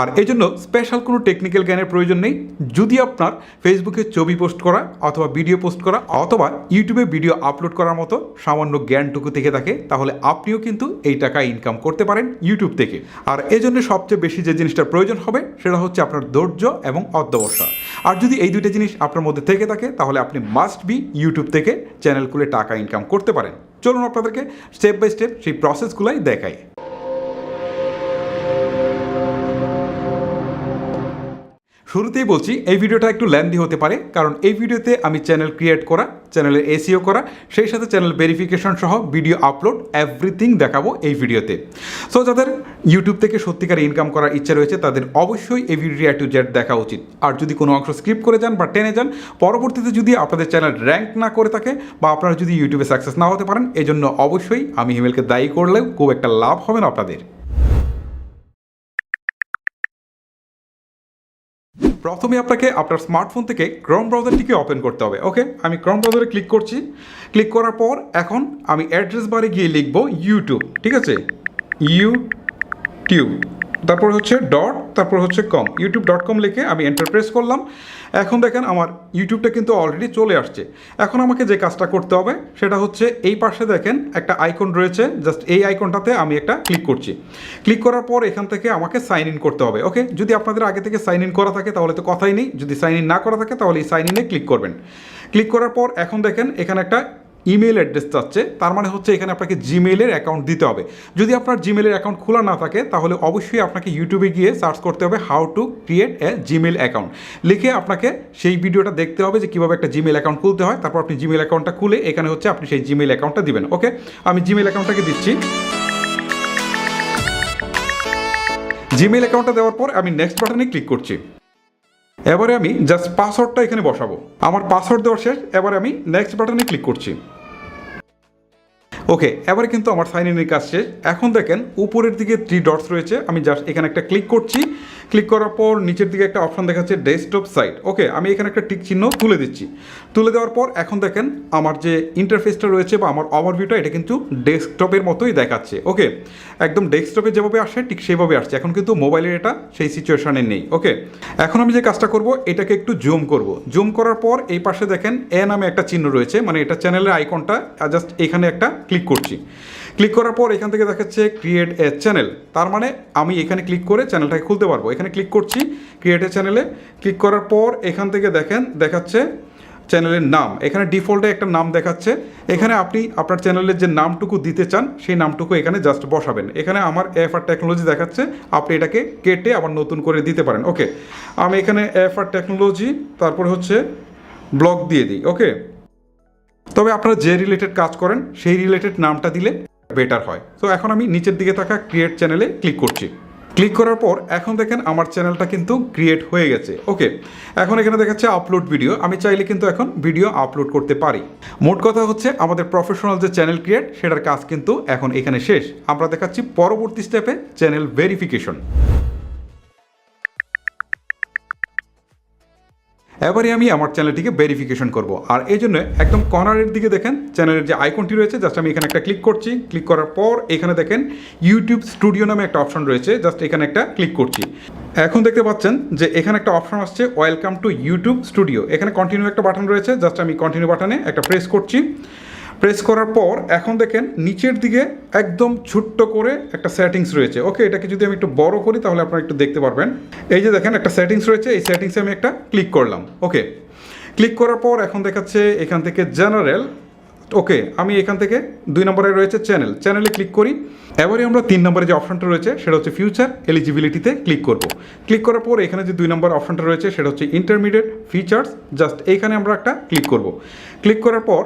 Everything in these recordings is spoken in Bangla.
আর এই জন্য স্পেশাল কোনো টেকনিক্যাল জ্ঞানের প্রয়োজন নেই। যদি আপনার ফেসবুকে ছবি পোস্ট করা অথবা ভিডিও পোস্ট করা অথবা ইউটিউবে ভিডিও আপলোড করার মতো সামান্য জ্ঞানটুকু থেকে থাকে, তাহলে আপনিও কিন্তু এই টাকা ইনকাম করতে পারেন ইউটিউব থেকে। আর এই জন্য সবচেয়ে বেশি যে জিনিসটার প্রয়োজন হবে, সেটা হচ্ছে আপনার ধৈর্য এবং অধ্যবসা আর যদি এই দুইটা জিনিস আপনার মধ্যে থেকে থাকে, তাহলে আপনি মাস্ট বি ইউটিউব থেকে চ্যানেল খুলে টাকা ইনকাম করতে পারেন। চলুন আপনাদেরকে স্টেপ বাই স্টেপ সেই প্রসেসগুলাই দেখাই। শুরুতেই বলছি, এই ভিডিওটা একটু ল্যান্দি হতে পারে, কারণ এই ভিডিওতে আমি চ্যানেল ক্রিয়েট করা চ্যানেলের এসিও করা, সেই সাথে চ্যানেল ভেরিফিকেশন সহ ভিডিও আপলোড এভরিথিং দেখাবো এই ভিডিওতে। সো যাদের ইউটিউব থেকে সত্যিকার ইনকাম করার ইচ্ছা রয়েছে, তাদের অবশ্যই এই ভিডিওটি টু জেড দেখা উচিত। আর যদি কোনো অংশ স্কিপ করে যান বা টেনে যান, পরবর্তীতে যদি আপনাদের চ্যানেল র্যাঙ্ক না করে থাকে বা আপনারা যদি ইউটিউবে সাকসেস না হতে পারেন এই জন্য অবশ্যই আমি হিমেলকে দায়ী করলেও খুব একটা লাভ হবে না আপনাদের। প্রথমে আপনাকে আপনার স্মার্টফোন থেকে ক্রম ব্রাউজারটিকে ওপেন করতে হবে ওকে আমি ক্রম ব্রাউজারে ক্লিক করছি। ক্লিক করার পর এখন আমি অ্যাড্রেস বারে গিয়ে লিখব ইউটিউব ঠিক আছে? ইউটিউব তারপর হচ্ছে ডট তারপর হচ্ছে কম ইউটিউব ডট কম লিখে আমি এন্টার প্রেস করলাম। এখন দেখেন আমার ইউটিউবটা কিন্তু অলরেডি চলে আসছে। এখন আমাকে যে কাজটা করতে হবে, সেটা হচ্ছে এই পাশে দেখেন একটা আইকন রয়েছে। জাস্ট এই আইকনটাতে আমি একটা ক্লিক করছি। ক্লিক করার পর এখান থেকে আমাকে সাইন ইন করতে হবে ওকে যদি আপনাদের আগে থেকে সাইন ইন করা থাকে, তাহলে তো কথাই নেই। যদি সাইন ইন না করা থাকে, তাহলে এই সাইন ইনে ক্লিক করবেন। ক্লিক করার পর এখন দেখেন এখানে একটা ইমেল অ্যাড্রেস চাচ্ছে, তার মানে হচ্ছে এখানে আপনাকে জিমেলের অ্যাকাউন্ট দিতে হবে। যদি আপনার জিমেলের অ্যাকাউন্ট খোলা না থাকে, তাহলে অবশ্যই আপনাকে ইউটিউবে গিয়ে সার্চ করতে হবে how to create a Gmail account. লিখে আপনাকে সেই ভিডিওটা দেখতে হবে যে কীভাবে একটা জিমেল অ্যাকাউন্ট খুলতে হয়, তারপর আপনি জিমেল অ্যাকাউন্টটা খুলে এখানে হচ্ছে আপনি সেই জিমেল অ্যাকাউন্টটা দিবেন, ওকে? আমি জিমেল অ্যাকাউন্টটাকে দিচ্ছি। জিমেল অ্যাকাউন্টটা দেওয়ার পর আমি নেক্সট বাটনে ক্লিক করছি। এবারে আমি জাস্ট পাসওয়ার্ডটা এখানে বসাবো। আমার পাসওয়ার্ড দেওয়া শেষ, এবারে আমি নেক্সট বাটনে ক্লিক করছি। ওকে এবারে কিন্তু আমার সাইন ইনের কাজ শেষ। এখন দেখেন, উপরের দিকে থ্রি ডটস রয়েছে। আমি জাস্ট এখানে একটা ক্লিক করছি। ক্লিক করার পর নিচের দিকে একটা অপশন দেখাচ্ছে ডেস্কটপ সাইট ওকে আমি এখানে একটা টিক চিহ্ন তুলে দিচ্ছি। তুলে দেওয়ার পর এখন দেখেন, আমার যে ইন্টারফেসটা রয়েছে বা আমার ওভারভিউটা এটা কিন্তু ডেস্কটপের মতোই দেখাচ্ছে। ওকে একদম ডেস্কটপে যেভাবে আসে, ঠিক সেইভাবে আসছে। এখন কিন্তু মোবাইলের এটা সেই সিচুয়েশনে নেই। ওকে এখন আমি যে কাজটা করব, এটাকে একটু জুম করব। জুম করার পর এই পাশে দেখেন এ নামে একটা চিহ্ন রয়েছে। মানে এটা চ্যানেলের আইকনটা জাস্ট এখানে একটা ক্লিক করছি। ক্লিক করার পর এখান থেকে দেখাচ্ছে ক্রিয়েট এ চ্যানেল তার মানে আমি এখানে ক্লিক করে চ্যানেলটাকে খুলতে পারব। এখানে ক্লিক করছি ক্রিয়েট এ। চ্যানেলে ক্লিক করার পর এখান থেকে দেখেন, দেখাচ্ছে চ্যানেলের নাম। এখানে ডিফল্টে একটা নাম দেখাচ্ছে। এখানে আপনি আপনার চ্যানেলের যে নামটুকু দিতে চান, সেই নামটুকু এখানে জাস্ট বসাবেন। এখানে আমার এফ আর টেকনোলজি দেখাচ্ছে। আপনি এটাকে কেটে আবার নতুন করে দিতে পারেন। ওকে আমি এখানে এফ আর টেকনোলজি তারপর হচ্ছে ব্লগ দিয়ে দিই। ওকে তবে আপনারা যে রিলেটেড কাজ করেন, সেই রিলেটেড নামটা দিলে বেটার হয়। তো এখন আমি নিচের দিকে থাকা ক্রিয়েট চ্যানেলে ক্লিক করছি। ক্লিক করার পর এখন দেখেন আমার চ্যানেলটা কিন্তু ক্রিয়েট হয়ে গেছে। ওকে এখন এখানে দেখাচ্ছে আপলোড ভিডিও আমি চাইলে কিন্তু এখন ভিডিও আপলোড করতে পারি। মোট কথা হচ্ছে, আমাদের প্রফেশনাল যে চ্যানেল ক্রিয়েট সেটার কাজ কিন্তু এখন এখানে শেষ। আমরা দেখাচ্ছি পরবর্তী স্টেপে চ্যানেল ভেরিফিকেশন এবারে আমি আমার চ্যানেলটিকে ভেরিফিকেশন করব। আর এই জন্য একদম কর্নারের দিকে দেখেন চ্যানেলের যে আইকনটি রয়েছে জাস্ট আমি এখানে একটা ক্লিক করছি। ক্লিক করার পর এখানে দেখেন ইউটিউব স্টুডিও নামে একটা অপশন রয়েছে জাস্ট এখানে একটা ক্লিক করছি। এখন দেখতে পাচ্ছেন যে এখানে একটা অপশন আসছে ওয়েলকাম টু ইউটিউব স্টুডিও এখানে কন্টিনিউ একটা বাটন রয়েছে জাস্ট আমি কন্টিনিউ বাটনে একটা প্রেস করছি। প্রেস করার পর এখন দেখেন নিচের দিকে একদম ছোট্ট করে একটা সেটিংস রয়েছে। ওকে এটাকে যদি আমি একটু বড় করি তাহলে আপনারা একটু দেখতে পারবেন। এই যে দেখেন একটা সেটিংস রয়েছে, এই সেটিংসে আমি একটা ক্লিক করলাম। ওকে ক্লিক করার পর এখন দেখাচ্ছে এখান থেকে জেনারেল ওকে আমি এখান থেকে দুই নম্বরে রয়েছে চ্যানেল চ্যানেলে ক্লিক করি। এবারে আমরা তিন নম্বরে যে অপশনটা রয়েছে, সেটা হচ্ছে ফিউচার এলিজিবিলিটিতে ক্লিক করব। ক্লিক করার পর এখানে যে দুই নম্বর অপশনটা রয়েছে, সেটা হচ্ছে ইন্টারমিডিয়েট ফিচার্স জাস্ট এইখানে আমরা একটা ক্লিক করব। ক্লিক করার পর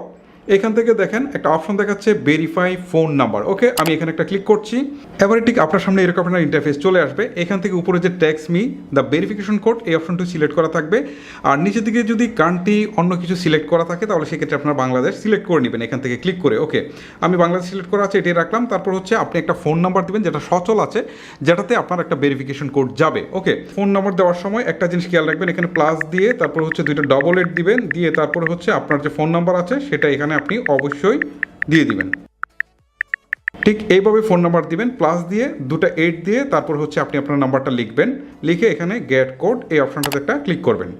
এখান থেকে দেখেন একটা অপশন দেখাচ্ছে ভেরিফাই ফোন নাম্বার ওকে আমি এখানে একটা ক্লিক করছি। এবারে ঠিক আপনার সামনে এরকম একটা ইন্টারফেস চলে আসবে। এখান থেকে উপরে যে text me the verification code এই অপশনটি সিলেক্ট করা থাকবে। আর নিচের দিকে যদি কান্ট্রি অন্য কিছু সিলেক্ট করা থাকে, তাহলে সেক্ষেত্রে আপনার বাংলাদেশ সিলেক্ট করে নেবেন এখান থেকে ক্লিক করে। ওকে আমি বাংলাদেশ সিলেক্ট করা আছে, এটাই রাখলাম। তারপর হচ্ছে আপনি একটা ফোন নাম্বার দিবেন, যেটা সচল আছে, যেটাতে আপনার একটা ভেরিফিকেশন কোড যাবে। ওকে ফোন নাম্বার দেওয়ার সময় একটা জিনিস খেয়াল রাখবেন, এখানে প্লাস দিয়ে তারপর হচ্ছে দুইটা ডবল এড দিবেন, দিয়ে তারপর হচ্ছে আপনার যে ফোন নাম্বার আছে, সেটা এখানে আপনি অবশ্যই দিয়ে দিবেন। ঠিক এইভাবে ফোন নাম্বার দিবেন প্লাস দিয়ে দুটো এইট দিয়ে তারপর হচ্ছে আপনি আপনার নাম্বারটা লিখবেন, লিখে এখানে গেট কোড এই অপশনটাতে একটা ক্লিক করবেন।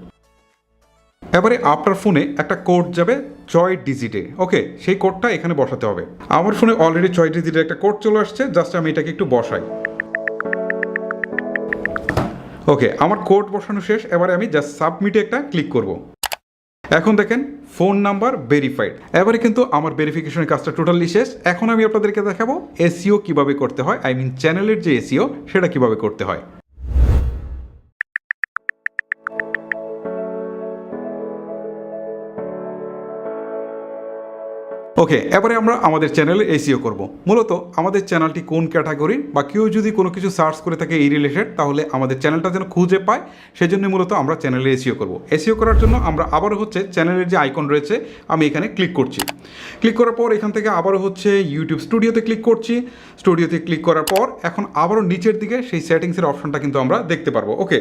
এবারে আপনার ফোনে একটা কোড যাবে ছয় ডিজিটে ওকে সেই কোডটা এখানে বসাতে হবে। আমার ফোনে অলরেডি ছয় ডিজিটের একটা কোড চলে আসছে জাস্ট আমি এটাকে একটু বসাই। ওকে আমার কোড বসানো শেষ, এবারে আমি জাস্ট সাবমিটে একটা ক্লিক করব। এখন দেখেন ফোন নাম্বার ভেরিফাইড এবারে কিন্তু আমার ভেরিফিকেশনের কাজটা টোটালি শেষ। এখন আমি আপনাদেরকে দেখাবো এসিও কীভাবে করতে হয় আই মিন চ্যানেলের যে এসিও সেটা কীভাবে করতে হয়। ওকে এবারে আমরা আমাদের চ্যানেলে এসিও করব। মূলত আমাদের চ্যানেলটি কোন ক্যাটাগরি বা কেউ যদি কোনো কিছু সার্চ করে থাকে এই রিলেটেড তাহলে আমাদের চ্যানেলটা যেন খুঁজে পায়, সেজন্য মূলত আমরা চ্যানেলে এসিও করব। এসিও করার জন্য আমরা আবারও হচ্ছে চ্যানেলের যে আইকন রয়েছে, আমি এখানে ক্লিক করছি। ক্লিক করার পর এখান থেকে আবারও হচ্ছে ইউটিউব স্টুডিওতে ক্লিক করছি। স্টুডিওতে ক্লিক করার পর এখন আবারও নিচের দিকে সেই সেটিংসের অপশনটা কিন্তু আমরা দেখতে পারব। ওকে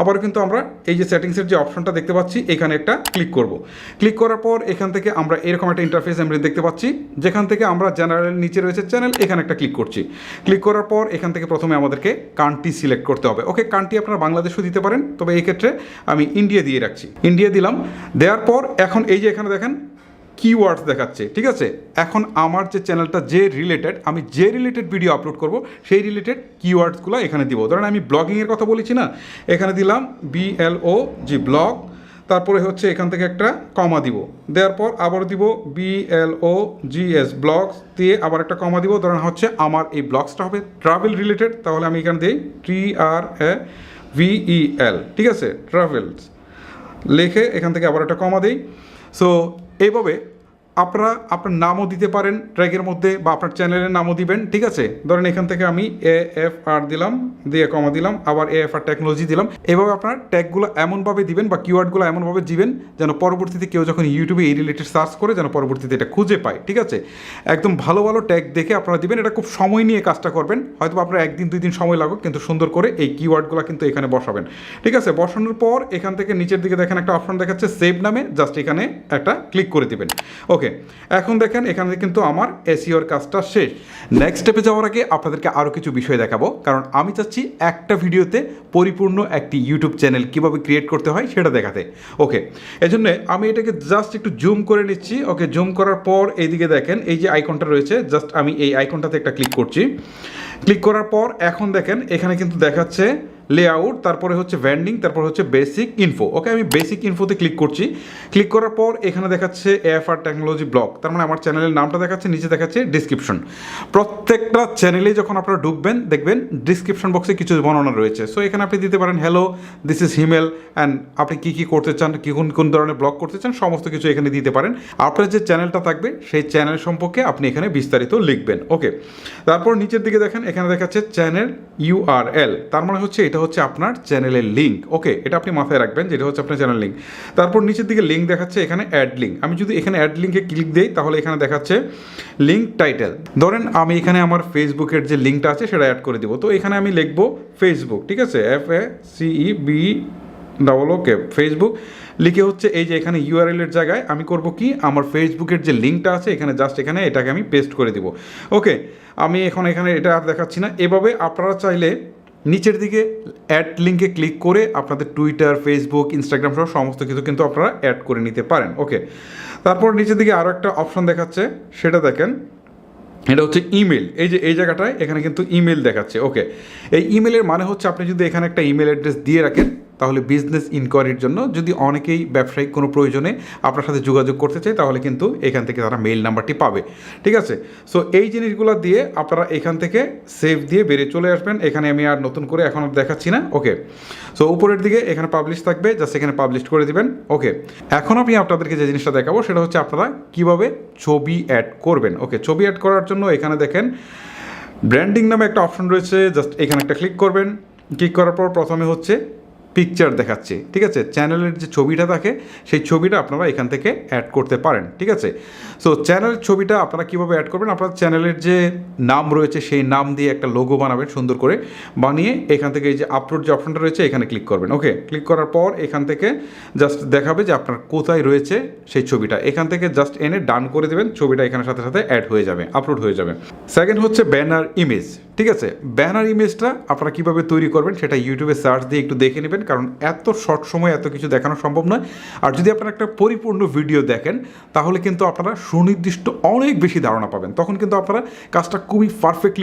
আবারও কিন্তু আমরা এই যে সেটিংসের যে অপশনটা দেখতে পাচ্ছি, এখানে একটা ক্লিক করব। ক্লিক করার পর এখান থেকে আমরা এরকম একটা ইন্টারফেস আমরা দেখতে পাচ্ছি। যেখান থেকে আমরা জেনারেল নিচে রয়েছে চ্যানেল এখানে একটা ক্লিক করছি। ক্লিক করার পর এখান থেকে প্রথমে আমাদেরকে কান্ট্রি সিলেক্ট করতে হবে। ওকে কান্ট্রি আপনারা বাংলাদেশও দিতে পারেন, তবে এই ক্ষেত্রে আমি ইন্ডিয়া দিয়ে রাখছি। ইন্ডিয়া দিলাম, দেওয়ার পর এখন এই যে এখানে দেখেন কিওয়ার্ডস দেখাচ্ছে, ঠিক আছে? এখন আমার যে চ্যানেলটা যে রিলেটেড আমি যে রিলেটেড ভিডিও আপলোড করব, সেই রিলেটেড কিওয়ার্ডসগুলো এখানে দিব। ধরেন আমি ব্লগিংয়ের কথা বলেছি না? এখানে দিলাম বিএলও জি ব্লগ তারপরে হচ্ছে এখান থেকে একটা কমা দিব। দেওয়ার পর আবার দিব বিএলও জিএস ব্লগস দিয়ে আবার একটা কমা দিব। ধরেন হচ্ছে আমার এই ব্লগসটা হবে ট্রাভেল রিলেটেড তাহলে আমি এখানে দিই টি আর এ ভিইএল ঠিক আছে? ট্রাভেলস লেখে এখান থেকে আবার একটা কমা দিই। সো এইভাবে আপনারা আপনার নামও দিতে পারেন ট্র্যাকের মধ্যে বা আপনার চ্যানেলের নামও দিবেন, ঠিক আছে? ধরেন এখান থেকে আমি এ এফ আর দিলাম, দিয়ে কমা দিলাম, আবার এ এফ আর টেকনোলজি দিলাম। এভাবে আপনার ট্যাগগুলো এমনভাবে দিবেন বা কিওয়ার্ডগুলো এমনভাবে দিবেন যেন পরবর্তীতে কেউ যখন ইউটিউবে এই রিলেটেড সার্চ করে যেন পরবর্তীতে এটা খুঁজে পায়, ঠিক আছে? একদম ভালো ভালো ট্যাগ দেখে আপনারা দিবেন, এটা খুব সময় নিয়ে কাজটা করবেন। হয়তো আপনার একদিন, দুই দিন সময় লাগুক, কিন্তু সুন্দর করে এই কিওয়ার্ডগুলো কিন্তু এখানে বসাবেন, ঠিক আছে? বসানোর পর এখান থেকে নিচের দিকে দেখেন একটা অপশন দেখাচ্ছে সেভ নামে জাস্ট এখানে একটা ক্লিক করে দিবেন। ওকে এখন দেখেন এখানে কিন্তু আমার এসিওর কাজটা শেষ। নেক্সট স্টেপে যাওয়ার আগে আপনাদেরকে আরও কিছু বিষয় দেখাবো। কারণ আমি চাচ্ছি একটা ভিডিওতে পরিপূর্ণ একটি ইউটিউব চ্যানেল কীভাবে ক্রিয়েট করতে হয় সেটা দেখাতে। ওকে এজন্য আমি এটাকে জাস্ট একটু জুম করে নিচ্ছি। ওকে জুম করার পর এইদিকে দেখেন, এই যে আইকনটা রয়েছে জাস্ট আমি এই আইকনটাতে একটা ক্লিক করছি। ক্লিক করার পর এখন দেখেন, এখানে কিন্তু দেখাচ্ছে লেআউট তারপরে হচ্ছে ভ্যান্ডিং তারপর হচ্ছে বেসিক ইনফো ওকে আমি বেসিক ইনফোতে ক্লিক করছি। ক্লিক করার পর এখানে দেখাচ্ছে এফ আর টেকনোলজি ব্লগ তার মানে আমার চ্যানেলের নামটা দেখাচ্ছে, নিচে দেখাচ্ছে ডিসক্রিপশন প্রত্যেকটা চ্যানেলে যখন আপনারা ঢুকবেন, দেখবেন ডিসক্রিপশন বক্সে কিছু বর্ণনা রয়েছে। সো এখানে আপনি দিতে পারেন hello this is Himel and আপনি কী কী করতে চান, কি, কোন কোন ধরনের ব্লগ করতে চান? সমস্ত কিছু এখানে দিতে পারেন। আপনার যে চ্যানেলটা থাকবে, সেই চ্যানেল সম্পর্কে আপনি এখানে বিস্তারিত লিখবেন। ওকে তারপর নিচের দিকে দেখেন, এখানে দেখাচ্ছে চ্যানেল ইউআরএল তার মানে হচ্ছে এটা হচ্ছে আপনার চ্যানেলের লিঙ্ক ওকে এটা আপনি মাথায় রাখবেন যেটা হচ্ছে আপনার চ্যানেল লিঙ্ক তারপর নিচের দিকে লিঙ্ক দেখাচ্ছে এখানে অ্যাড লিঙ্ক আমি যদি এখানে অ্যাড লিঙ্কে ক্লিক দিই, তাহলে এখানে দেখাচ্ছে লিঙ্ক টাইটেল ধরেন আমি এখানে আমার ফেসবুকের যে লিঙ্কটা আছে, সেটা অ্যাড করে দেবো। তো এখানে আমি লিখব ফেসবুক ঠিক আছে? এফ এ সিই বি ডাবল ওকে ফেসবুক লিখে হচ্ছে এই যে এখানে ইউআরএল এর জায়গায় আমি করব কি? আমার ফেসবুকের যে লিঙ্কটা আছে, এখানে জাস্ট এখানে এটাকে আমি পেস্ট করে দিব। ওকে আমি এখন এখানে এটা আর দেখাচ্ছি না। এভাবে আপনারা চাইলে নিচের দিকে অ্যাড লিঙ্কে ক্লিক করে আপনাদের টুইটার ফেসবুক ইনস্টাগ্রাম সহ সমস্ত কিছু কিন্তু আপনারা অ্যাড করে নিতে পারেন। ওকে তারপর নিচের দিকে আরও একটা অপশন দেখাচ্ছে, সেটা দেখেন। এটা হচ্ছে ইমেল এই যে, এই জায়গাটায় এখানে কিন্তু ইমেল দেখাচ্ছে। ওকে এই ইমেলের মানে হচ্ছে আপনি যদি এখানে একটা ইমেল অ্যাড্রেস দিয়ে রাখেন তাহলে বিজনেস ইনকোয়ারির জন্য যদি অনেকেই ব্যবসায়িক কোনো প্রয়োজনে আপনার সাথে যোগাযোগ করতে চায়, তাহলে কিন্তু এখান থেকে তারা মেইল নাম্বারটি পাবে। ঠিক আছে? সো এই জিনিসগুলো দিয়ে আপনারা এখান থেকে সেভ দিয়ে বেরিয়ে চলে আসবেন। এখানে আমি আর নতুন করে এখন দেখাচ্ছি না। ওকে সো উপরের দিকে এখানে পাবলিশ থাকবে। জাস্ট এখানে পাবলিশ করে দিবেন। ওকে এখন আমি আপনাদেরকে যে জিনিসটা দেখাবো, সেটা হচ্ছে আপনারা কীভাবে ছবি অ্যাড করবেন। ওকে ছবি অ্যাড করার জন্য এখানে দেখেন ব্র্যান্ডিং নামে একটা অপশন রয়েছে। জাস্ট এখানে একটা ক্লিক করবেন। ক্লিক করার পর প্রথমে হচ্ছে পিকচার দেখাচ্ছে, ঠিক আছে? চ্যানেলের যে ছবিটা থাকে, সেই ছবিটা আপনারা এখান থেকে অ্যাড করতে পারেন, ঠিক আছে? সো চ্যানেলের ছবিটা আপনারা কীভাবে অ্যাড করবেন? আপনার চ্যানেলের যে নাম রয়েছে, সেই নাম দিয়ে একটা লোগো বানাবেন সুন্দর করে। বানিয়ে এখান থেকে এই যে আপলোড যে অপশনটা রয়েছে, এখানে ক্লিক করবেন ওকে ক্লিক করার পর এখান থেকে জাস্ট দেখাবে যে আপনার কোথায় রয়েছে সেই ছবিটা। এখান থেকে জাস্ট এনে ডান করে দেবেন, ছবিটা এখানে সাথে সাথে অ্যাড হয়ে যাবে আপলোড হয়ে যাবে। সেকেন্ড হচ্ছে ব্যানার ইমেজ ঠিক আছে? ব্যানার ইমেজটা আপনারা কীভাবে তৈরি করবেন সেটা ইউটিউবে সার্চ দিয়ে একটু দেখে নেবেন, কারণ এত শর্ট সময় এত কিছু দেখানো সম্ভব নয়। আর যদি আপনারা একটা পরিপূর্ণ ভিডিও দেখেন, তাহলে কিন্তু আপনারা সুনির্দিষ্ট অনেক বেশি ধারণা পাবেন। তখন কিন্তু আপনারা কাজটা খুবই পারফেক্টলি